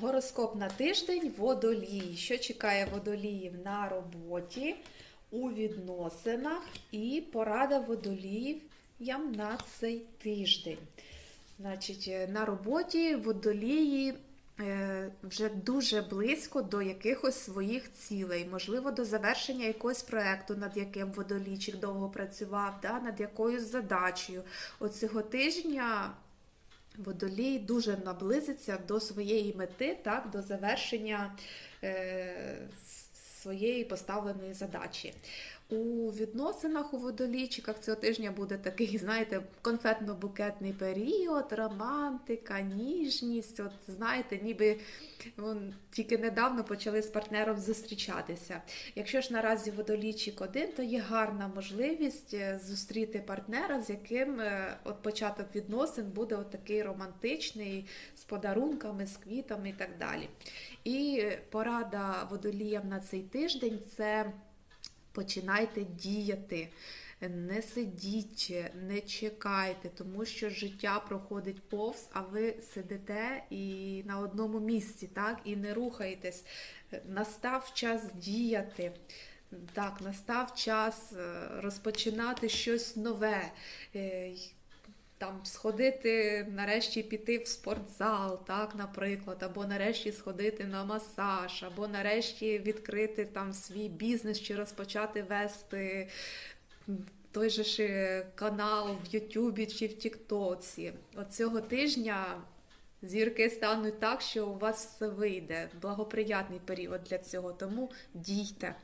Гороскоп на тиждень водолій. Що чекає водоліїв на роботі, у відносинах і порада водоліїв на цей тиждень. Значить, е, на роботі водолії е, вже дуже близько до якихось своїх цілей, можливо, до завершення якогось проекту, над яким водолійчик довго працював, да, над якоюсь задачею. Оцього тижня водолій дуже наблизиться до своєї мети, так, до завершення е, своєї поставленої задачі. У відносинах у водолійчиках цього тижня буде такий, знаєте, конфетно-букетний період, романтика, ніжність. От знаєте, ніби вон, тільки недавно почали з партнером зустрічатися. Якщо ж наразі водолійчик один, то є гарна можливість е, зустріти партнера, з яким е, от початок відносин буде от такий романтичний, з подарунками, з квітами і так далі. І порада водоліям на цей тиждень це починайте діяти. Не сидіть, не чекайте, тому що життя проходить повз, а ви сидите і на одному місці, так, і не рухаєтесь. Настав час діяти. Так, настав час е, розпочинати щось нове. Там сходити, нарешті піти в спортзал, так, наприклад, або нарешті сходити на масаж, або нарешті відкрити там свій бізнес чи розпочати вести той же ж е, канал в Ютубі чи в Тіктоці. От цього тижня зірки стануть так, що у вас все вийде. Благоприятний період для цього, тому дійте.